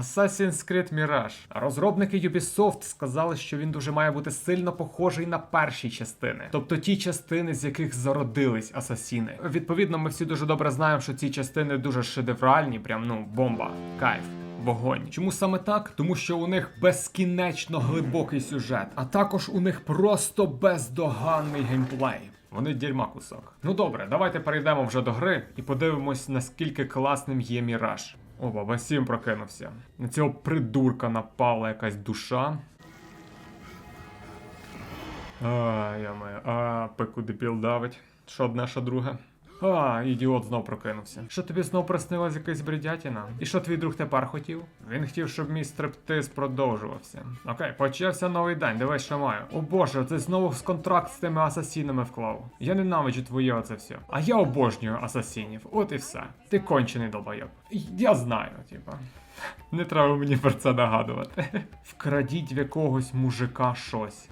Assassin's Creed Mirage. Розробники Ubisoft сказали, що він дуже має бути сильно похожий на перші частини, тобто ті частини, з яких зародились асасіни. Відповідно, ми всі дуже добре знаємо, що ці частини дуже шедевральні, прям ну бомба, кайф. Вогонь. Чому саме так? Тому що у них безкінечно глибокий сюжет, а також у них просто бездоганний геймплей. Вони дерьма кусок. Ну добре, давайте перейдемо вже до гри і подивимось, наскільки класним є міраж. О, Васім Сім прокинувся. На цього придурка напала якась душа. А, я маю. А, пеку дебіл давить. Що одне, що друге. А, ідіот знов прокинувся. Що тобі знов приснилась якась бредятіна? І що твій друг тепер хотів? Він хотів, щоб мій стриптиз продовжувався. Окей, почався новий день, дивись, що маю. О боже, ти знову з контракт з тими асасінами вклав. Я ненавиджу твоє оце все. А я обожнюю асасінів. От і все. Ти кончений долбойоб. Я знаю, типа. Не треба мені про це нагадувати. Вкрадіть в якогось мужика щось.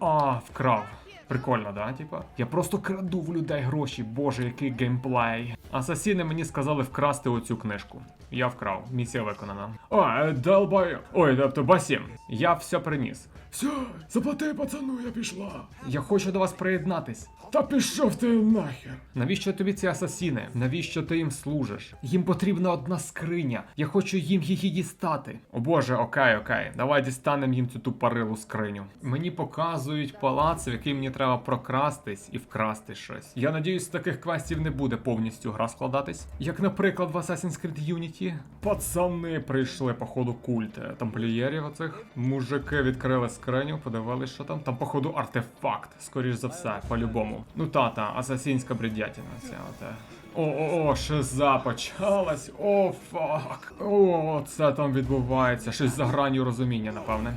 А, вкрав. Прикольно, да, типа? Я просто краду в людей гроші, боже, який геймплей. Асасіни мені сказали вкрасти оцю книжку. Я вкрав, місія виконана. О, е, долбаю. Ой, тобто Басім, я все приніс. Все, заплати, пацану, я пішла. Я хочу до вас приєднатись. Та пішов ти нахер. Навіщо тобі ці асасіни? Навіщо ти їм служиш? Їм потрібна одна скриня. Я хочу їм її дістати. О боже, окей, окей. Давай дістанемо їм цю тупорилу скриню. Мені показують палац, в який мені треба прокрастись і вкрасти щось. Я надіюсь, таких квестів не буде повністю гра складатись. Як, наприклад, в Assassin's Creed Unity. Пацани прийшли, походу, культ е, тамплієрів оцих. Мужики відкрили скриню, подивились, що там. Там, походу, артефакт, скоріш за все, по-любому. Ну та-та, асасінська бредятіна ця оте. О-о-о, шиза почалась. О, фак. О, це там відбувається. Щось за гранню розуміння, напевне.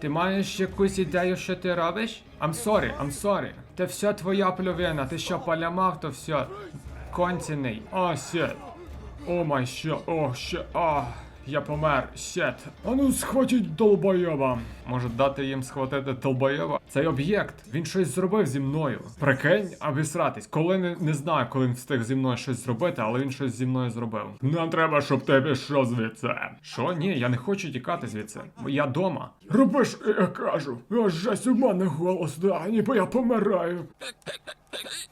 Ти маєш якусь ідею, що ти робиш? I'm sorry, I'm sorry. Це все твоя плювина. Ти що полямав, то все. Кончений. О, сет. О май що, о, ще, а. Я помер, щет. А ну схватіть долбойоба. Може дати їм схватити долбойоба? Цей об'єкт, він щось зробив зі мною. Прикинь, обісратись. Коли не, не знаю, коли він встиг зі мною щось зробити, але він щось зі мною зробив. Нам треба, щоб ти пішов звідси. Що? Ні, я не хочу тікати звідси. Я дома. Роби ж, я кажу. Аж жесть у мене голос, да, ніби я помираю.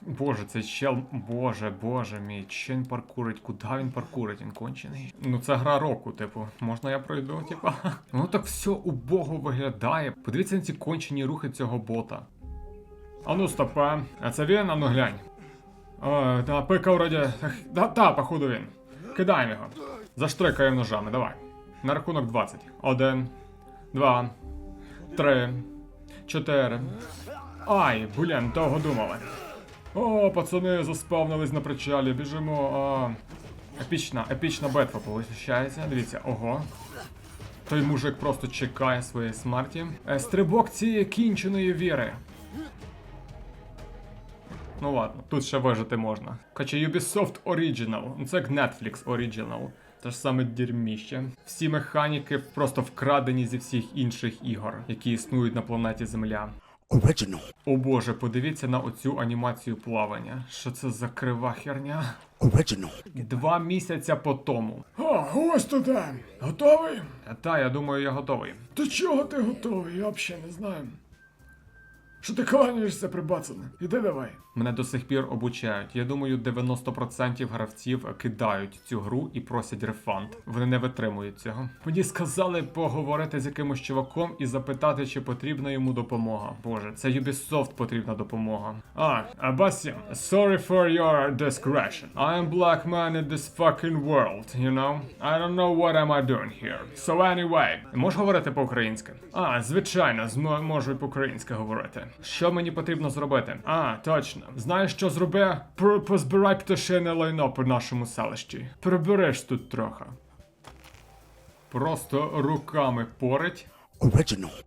Боже, цей чел, боже, боже мій, чи він паркурить, куди він паркурить, він кончений. Ну це гра року, типу, можна я пройду, типа. Воно так все убого виглядає. Подивіться на ці кончені рухи цього бота. А ну стопе, а це він, а ну глянь. О, та пика вроді. Да, та, походу він. Кидаємо його. Заштрикаємо ножами, давай. На рахунок 20. Один, два, три, чотири. Ай, блін, довго думали. О, пацани заспавнились на причалі, біжимо. А... Епічна, епічна битва получається. Дивіться, ого. Той мужик просто чекає своєї смерті. Е, Стрибок цієї кінченої віри. Ну ладно, тут ще вижити можна. Хоча Ubisoft Original, ну це як Netflix Original. Те ж саме дерьміще. Всі механіки просто вкрадені зі всіх інших ігор, які існують на планеті Земля. Original. О боже, подивіться на оцю анімацію плавання. Що це за крива херня? Original. Два місяця по тому. А, ось туди. Готовий? Та, я думаю, я готовий. До чого ти готовий? Я взагалі не знаю. Що ти кланяєшся, прибацане? Іди давай. Мене до сих пір обучають. Я думаю, 90% гравців кидають цю гру і просять рефанд. Вони не витримують цього. Мені сказали поговорити з якимось чуваком і запитати, чи потрібна йому допомога. Боже, це Ubisoft потрібна допомога. А, Абасім, sorry for your discretion. I am black man in this fucking world, you know? I don't know what am I doing here. So anyway, можеш говорити по-українськи? А, звичайно, змо- можу і по-українськи говорити. Що мені потрібно зробити? А, точно. Знаєш, що зроби? Позбирай пташине лайно по нашому селищі. Прибереш тут трохи. Просто руками порить. Original.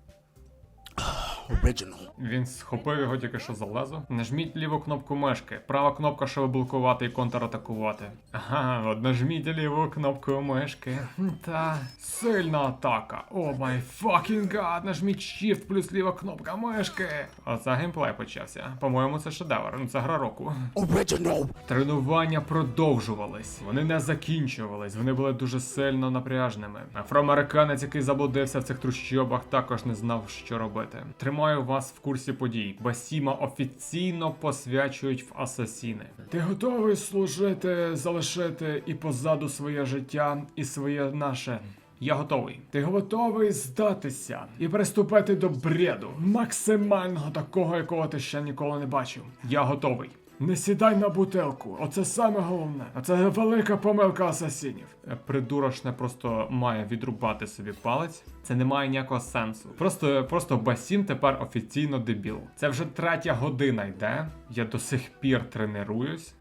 Original. Він схопив його тільки що за лезо. Нажміть ліву кнопку мешки, Права кнопка, щоб блокувати і контратакувати. Ага, от нажміть ліву кнопку мишки. Та сильна атака. О май fucking god, нажміть Shift плюс ліва кнопка мишки. Оце геймплей почався. По-моєму, це шедевр. Ну це гра року. Original. Тренування продовжувались, вони не закінчувались, вони були дуже сильно напряжними. Афроамериканець, який заблудився в цих трущобах, також не знав, що робити. Тримаю вас в курсі подій. Басіма офіційно посвячують в асасіни. Ти готовий служити, залишити і позаду своє життя, і своє наше. Я готовий. Ти готовий здатися і приступити до бреду, максимального такого, якого ти ще ніколи не бачив. Я готовий. Не сідай на бутилку, оце саме головне. Оце велика помилка асасінів. Е, Придурочне просто має відрубати собі палець. Це не має ніякого сенсу. Просто, просто Басім тепер офіційно дебіл. Це вже третя година йде. Я до сих пір тренуюсь.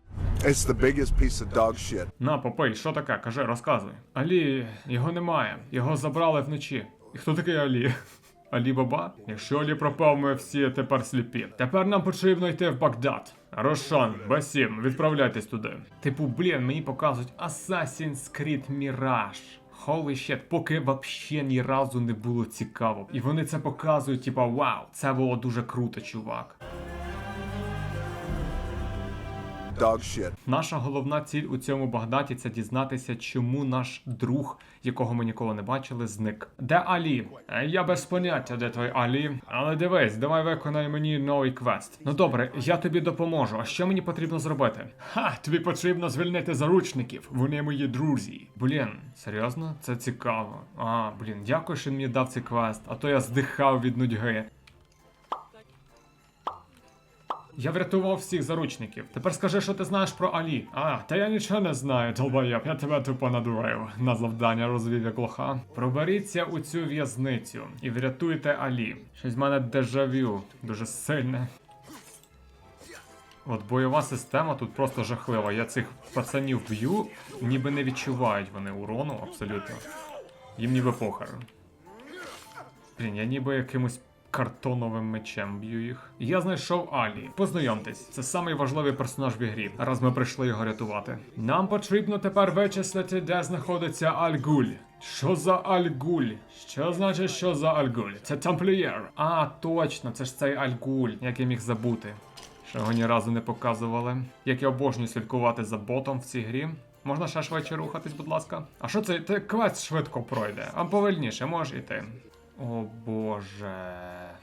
It's the biggest piece of dog shit. На, попий, що таке? Кажи, розказуй. Алі, його немає. Його забрали вночі. І хто такий Алі? Алі Баба? Якщо Алі пропав, ми всі тепер сліпі. Тепер нам потрібно йти в Багдад. Рошан, Басім, відправляйтесь туди. Типу, блін, мені показують Assassin's Creed Mirage. Holy shit, поки вообще ні разу не було цікаво. І вони це показують, типа, вау, це було дуже круто, чувак. Dog shit. Наша головна ціль у цьому Багдаті це дізнатися, чому наш друг, якого ми ніколи не бачили, зник. Де Алі? Е, Я без поняття, де той Алі. Але дивись, давай виконай мені новий квест. Ну добре, я тобі допоможу. А що мені потрібно зробити? Ха, тобі потрібно звільнити заручників. Вони мої друзі. Блін, серйозно? Це цікаво. А, блін, дякую, що він мені дав цей квест, а то я здихав від нудьги. Я врятував всіх заручників. Тепер скажи, що ти знаєш про Алі. А, та я нічого не знаю, долбоєб, я тебе тупо надурив. На завдання розвів як лоха. Проберіться у цю в'язницю і врятуйте Алі. Щось в мене дежавю. Дуже сильне. От бойова система тут просто жахлива. Я цих пацанів б'ю, ніби не відчувають вони урону абсолютно. Їм ніби похер. Блін, я ніби якимось картоновим мечем б'ю їх. Я знайшов Алі. Познайомтесь, це самий важливий персонаж в ігрі, раз ми прийшли його рятувати. Нам потрібно тепер вичислити, де знаходиться Альгуль. Що за Альгуль? Що значить, що за Альгуль? Це тамплієр. А, точно, це ж цей Альгуль, як я міг забути. Що його ні разу не показували. Як я обожнюю слідкувати за ботом в цій грі. Можна ще швидше рухатись, будь ласка. А що це? Ти квест швидко пройде, а повільніше можеш іти. О боже.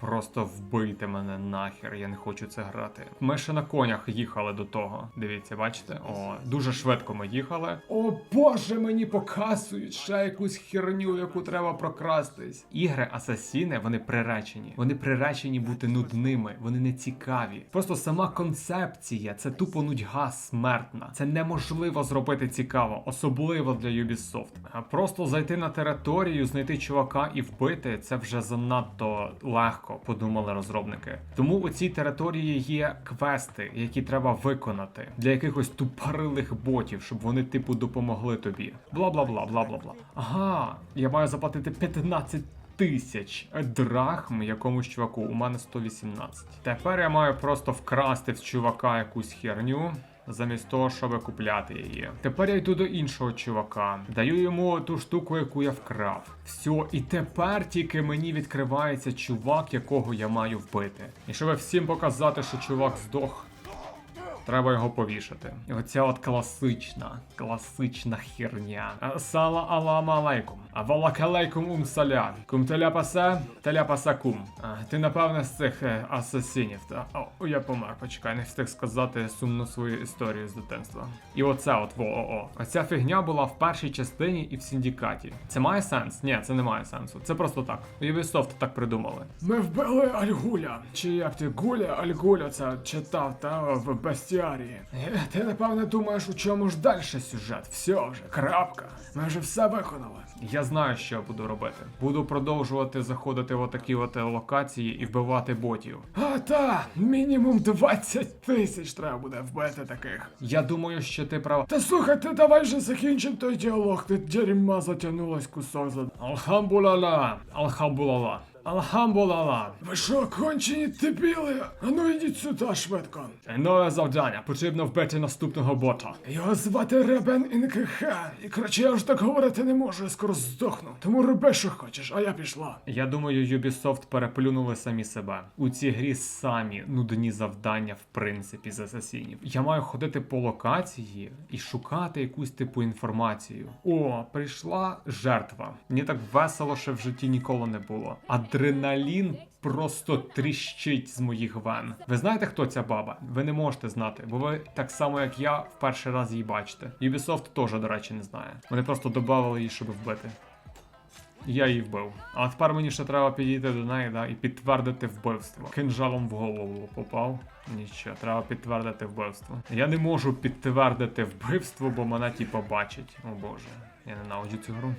Просто вбийте мене нахер, я не хочу це грати. Ми ще на конях їхали до того. Дивіться, бачите? О, дуже швидко ми їхали. О боже, мені показують ще якусь херню, яку треба прокрастись. Ігри Асасіни, вони приречені. Вони приречені бути нудними, вони не цікаві. Просто сама концепція це тупо нудьга смертна. Це неможливо зробити цікаво, особливо для Ubisoft. Просто зайти на територію, знайти чувака і вбити це вже занадто легко, подумали розробники. Тому у цій території є квести, які треба виконати для якихось тупорилих ботів, щоб вони типу допомогли тобі. Бла бла бла бла бла бла. Ага, я маю заплатити 15 тисяч драхм якомусь чуваку. У мене 118. Тепер я маю просто вкрасти в чувака якусь херню. Замість того, щоб купляти її. Тепер я йду до іншого чувака, даю йому ту штуку, яку я вкрав. Все, і тепер тільки мені відкривається чувак, якого я маю вбити. І щоб всім показати, що чувак здох, Треба його повішати. І оця от класична, класична херня. Сала алама алейкум. А валакалейкум ум салям. Кум теляпаса, теляпаса кум. Ти напевне з цих е, асасинів. Та о, я помер, почекай, не встиг сказати сумну свою історію з дитинства. І оце от во о о. Оця фігня була в першій частині і в синдикаті. Це має сенс? Ні, це не має сенсу. Це просто так. Ubisoft так придумали. Ми вбили Альгуля. Чи як ти Гуля, Альгуля це читав та в бестіарії. Е, Ти напевне думаєш, у чому ж далі сюжет? Все вже, крапка. Ми вже все виконали. Я знаю, що я буду робити. Буду продовжувати заходити в отакі от е, локації і вбивати ботів. А та, мінімум 20 тисяч треба буде вбити таких. Я думаю, що ти права. Та слухай, ти давай же закінчимо той діалог, ти дерьма затягнулась кусок за. Алхамбулала, алхамбулала. Алхамбулала. Ви що, кончені дебіли? Ану йдіть сюди швидко. Нове завдання. Потрібно вбити наступного бота. Його звати Ребен НКХ. І коротше, я вже так говорити не можу, я скоро здохну. Тому роби, що хочеш, а я пішла. Я думаю, Ubisoft переплюнули самі себе. У цій грі самі нудні завдання, в принципі, з асасінів. Я маю ходити по локації і шукати якусь типу інформацію. О, прийшла жертва. Мені так весело ще в житті ніколи не було. Адреналін просто тріщить з моїх вен. Ви знаєте, хто ця баба? Ви не можете знати, бо ви так само, як я, в перший раз її бачите. Ubisoft теж, до речі, не знає. Вони просто додавали її, щоб вбити. Я її вбив. А тепер мені ще треба підійти до неї да, і підтвердити вбивство. Кинжалом в голову попав. Нічого, треба підтвердити вбивство. Я не можу підтвердити вбивство, бо мене ті побачать. О боже, я ненавиджу цю гру.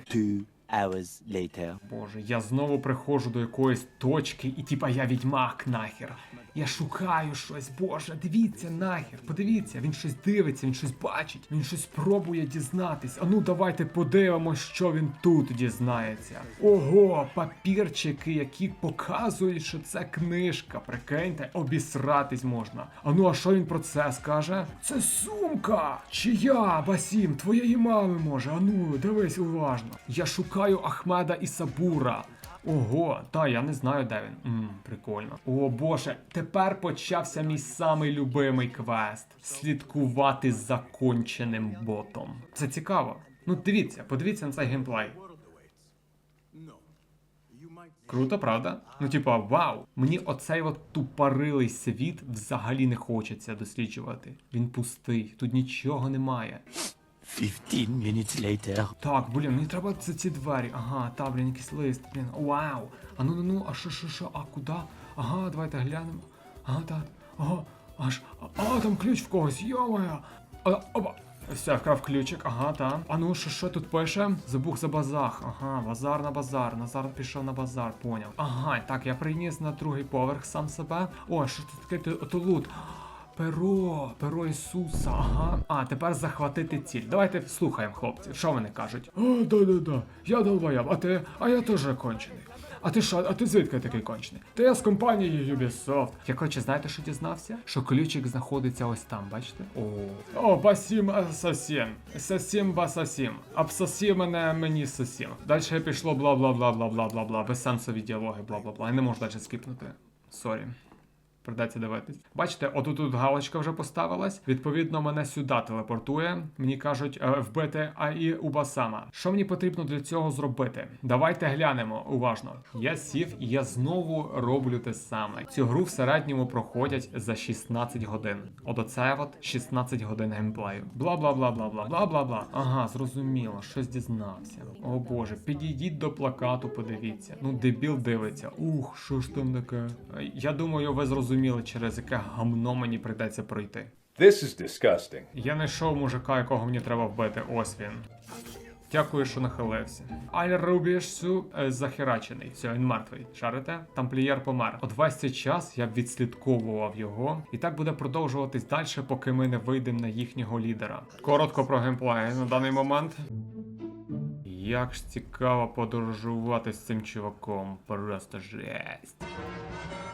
Hours later. Боже, я знову приходжу до якоїсь точки, і типа я відьмак нахер. Я шукаю щось, боже, дивіться нахер, подивіться, він щось дивиться, він щось бачить, він щось пробує дізнатись. А ну давайте подивимось, що він тут дізнається. Ого, папірчики, які показують, що це книжка. Прикиньте, обісратись можна. А ну а що він про це скаже? Це сумка! Чия, Басім, твоєї мами може. Ану, дивись уважно. Я шукаю Ахмеда і Сабура. Ого, та я не знаю, де він. Мм, прикольно. О боже, тепер почався мій самий любимий квест слідкувати за конченим ботом. Це цікаво. Ну дивіться, подивіться на цей геймплей. Круто, правда? Ну, типа, вау! Мені оцей от тупорилий світ взагалі не хочеться досліджувати. Він пустий, тут нічого немає. Fifteen minutes later. Так, блін, мені треба це ці двері. Ага, та, блін, якийсь лист. Блін, вау. А ну ну ну, а що, що, що, а куди? Ага, давайте глянемо. Ага, так. Ага, аж. А, там ключ в когось, йомая. А, опа. Все, вкрав ключик, ага, та. А ну, що, що тут пише? Забух за базах. Ага, базар на базар. Назар пішов на базар, поняв. Ага, так, я приніс на другий поверх сам себе. О, що тут таке? То лут. Перо, перо Ісуса, ага. А, тепер захватити ціль. Давайте слухаємо, хлопці. Що вони кажуть? О, да-да-да, я долбояб, а ти, а я теж кончений. А ти що, а ти звідки такий кончений? Та я з компанії Ubisoft. Я коротше, знаєте, що дізнався? Що ключик знаходиться ось там, бачите? О, О, басім асасін. Сасім басасім. Абсасім мене мені сасім. Далі пішло бла бла бла бла бла бла бла безсенсові діалоги, бла бла бла. Я не можу далі скіпнути. Сорі. Придеться дивитись. Бачите, отут тут галочка вже поставилась. Відповідно, мене сюди телепортує. Мені кажуть е, вбити АІ Убасама. Що мені потрібно для цього зробити? Давайте глянемо уважно. Я сів і я знову роблю те саме. Цю гру в середньому проходять за 16 годин. От оце от 16 годин геймплею. Бла бла бла бла бла бла бла бла. Ага, зрозуміло, щось дізнався. О боже, підійдіть до плакату, подивіться. Ну, дебіл дивиться. Ух, що ж там таке? Я думаю, ви зрозуміли, через яке гамно мені прийдеться пройти. This is disgusting. Я знайшов мужика, якого мені треба вбити. Ось він. Дякую, що нахилився. Аль Рубішсу е, захерачений. Все, він мертвий. Шарите? Тамплієр помер. От весь цей час я б відслідковував його, і так буде продовжуватись далі, поки ми не вийдемо на їхнього лідера. Коротко про геймплей на даний момент. Як ж цікаво подорожувати з цим чуваком, просто жесть.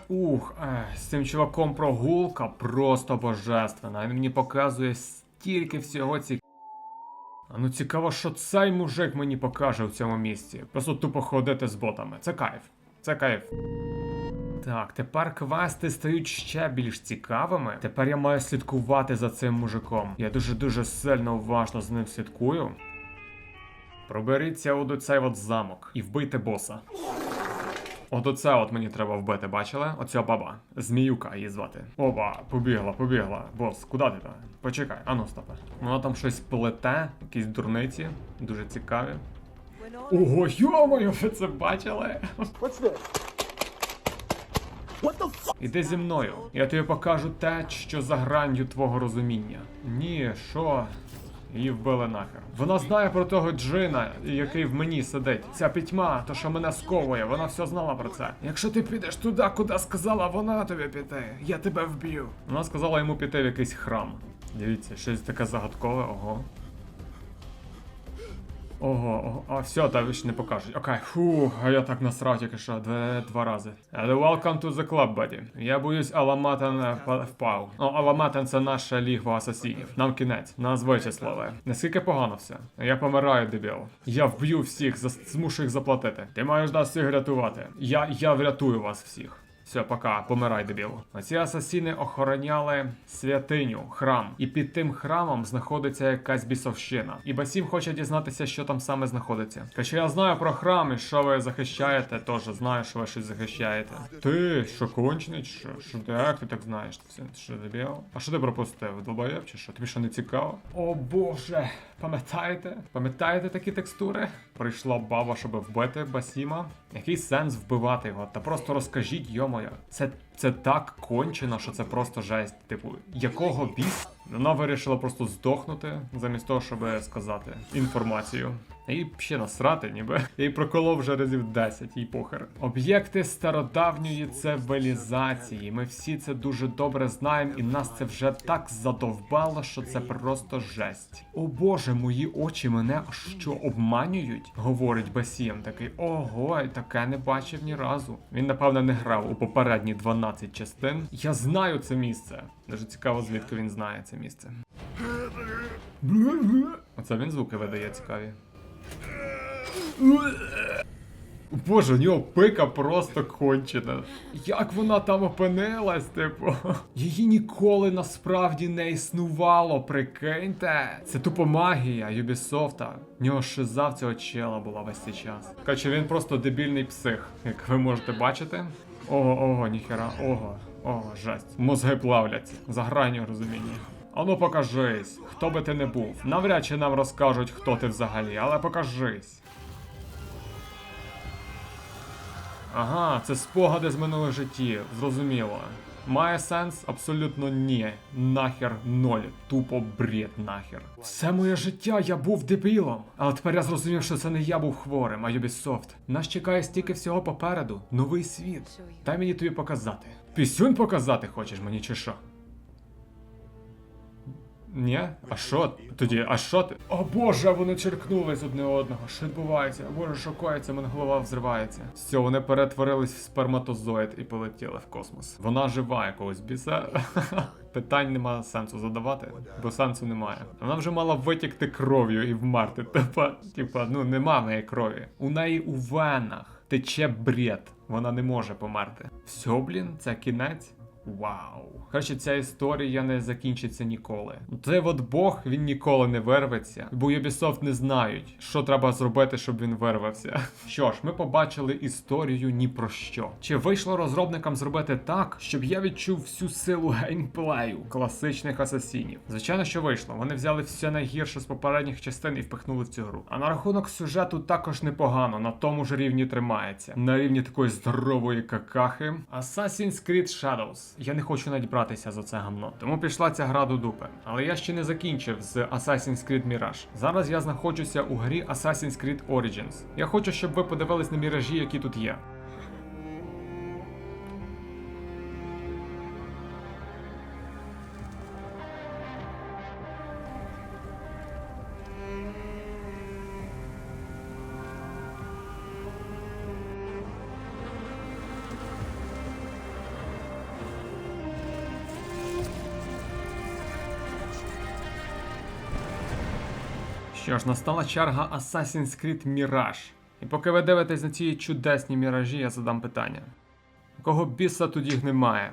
Ух, з цим чуваком прогулка просто божественна. Він мені показує стільки всього цікавого. А ну цікаво, що цей мужик мені покаже в цьому місці. Просто тупо ходити з ботами. Це кайф. Це кайф. Так, тепер квести стають ще більш цікавими. Тепер я маю слідкувати за цим мужиком. Я дуже-дуже сильно уважно з ним слідкую. Проберіться у цей от замок і вбийте боса. От оце от мені треба вбити, бачили? Оця баба. Зміюка її звати. Оба, побігла, побігла. Бос, куди ти там? Почекай, ану стопе. Вона там щось плете, якісь дурниці, дуже цікаві. Ого, йомою, ви це бачили? Іди зі мною. Я тобі покажу те, що за гранню твого розуміння. Ні, що? Її вбили нахер. Вона знає про того джина, який в мені сидить. Ця пітьма, то що мене сковує, вона все знала про це. Якщо ти підеш туди, куди сказала вона тобі піти, я тебе вб'ю. Вона сказала йому піти в якийсь храм. Дивіться, щось таке загадкове, ого. Ого, ого, а все, та ви ж не покажуть. Окей, фу, а я так насрав тільки що два, два рази. And welcome to the club, buddy. Я боюсь, Аламатан е, впав. Ну, Аламатан це наша лігва асасінів. Нам кінець, нас вичислили. Наскільки погано все. Я помираю, дебіл. Я вб'ю всіх, зас- змушу їх заплатити. Ти маєш нас всіх рятувати. Я, я врятую вас всіх. Все, пока, помирай, дебіл. Оці асасіни охороняли святиню, храм. І під тим храмом знаходиться якась бісовщина. І Басім хоче дізнатися, що там саме знаходиться. Каже, я знаю про храм і що ви захищаєте, теж знаю, що ви щось захищаєте. Ти що кончений, що? Що ти як ти так знаєш? Ти що дебіл? А що ти пропустив? Долбоєб чи що? Тобі що не цікаво? О боже, пам'ятаєте? Пам'ятаєте такі текстури? Прийшла баба, щоб вбити Басіма. Який сенс вбивати його? Та просто розкажіть, йомоя. Це, це так кончено, що це просто жесть. Типу, якого біс? Вона вирішила просто здохнути, замість того, щоб сказати інформацію. І ще насрати, ніби. Їй проколов вже разів 10, їй похер. Об'єкти стародавньої цивілізації. Ми всі це дуже добре знаємо, і нас це вже так задовбало, що це просто жесть. О боже, мої очі мене що обманюють? говорить Басієм такий. Ого, таке не бачив ні разу. Він, напевно, не грав у попередні 12 частин. Я знаю це місце. Дуже цікаво, звідки він знає це місце. Оце він звуки видає цікаві. Боже, у нього пика просто кончена. Як вона там опинилась, типу? Її ніколи насправді не існувало, прикиньте. Це тупо магія Юбісофта. В нього шиза в цього чела була весь цей час. Короче, він просто дебільний псих, як ви можете бачити. Ого, ого, ніхера, ого, ого, жесть. Мозги плавляться. За гранню розуміння. Ану покажись, хто би ти не був. Навряд чи нам розкажуть, хто ти взагалі, але покажись. Ага, це спогади з минулих життів, зрозуміло. Має сенс? Абсолютно ні. Нахер ноль. Тупо бред нахер. Все моє життя я був дебілом. Але тепер я зрозумів, що це не я був хворим, а Ubisoft. Нас чекає стільки всього попереду. Новий світ. Дай мені тобі показати. Пісюнь показати хочеш мені чи що? Ні? А що тоді? А що ти? О боже, вони черкнулись одне одного. Що відбувається? Боже, шокується, мене голова взривається. Все, вони перетворились в сперматозоїд і полетіли в космос. Вона жива якогось біса. Питань нема сенсу задавати, бо сенсу немає. Вона вже мала витікти кров'ю і вмерти. Типа, типа, ну нема в неї крові. У неї у венах тече бред. Вона не може померти. Все, блін, це кінець. Вау. Коротше, ця історія не закінчиться ніколи. Цей от Бог він ніколи не вирветься, бо Ubisoft не знають, що треба зробити, щоб він вирвався. Що ж, ми побачили історію ні про що. Чи вийшло розробникам зробити так, щоб я відчув всю силу геймплею класичних асасінів? Звичайно, що вийшло. Вони взяли все найгірше з попередніх частин і впихнули в цю гру. А на рахунок сюжету також непогано, на тому ж рівні тримається. На рівні такої здорової какахи. Assassin's Creed Shadows. Я не хочу навіть братися за це гамно. Тому пішла ця гра до дупи. Але я ще не закінчив з Assassin's Creed Mirage. Зараз я знаходжуся у грі Assassin's Creed Origins. Я хочу, щоб ви подивились на міражі, які тут є. Що ж, настала черга Assassin's Creed Mirage. І поки ви дивитесь на ці чудесні міражі, я задам питання. Кого біса тут їх немає?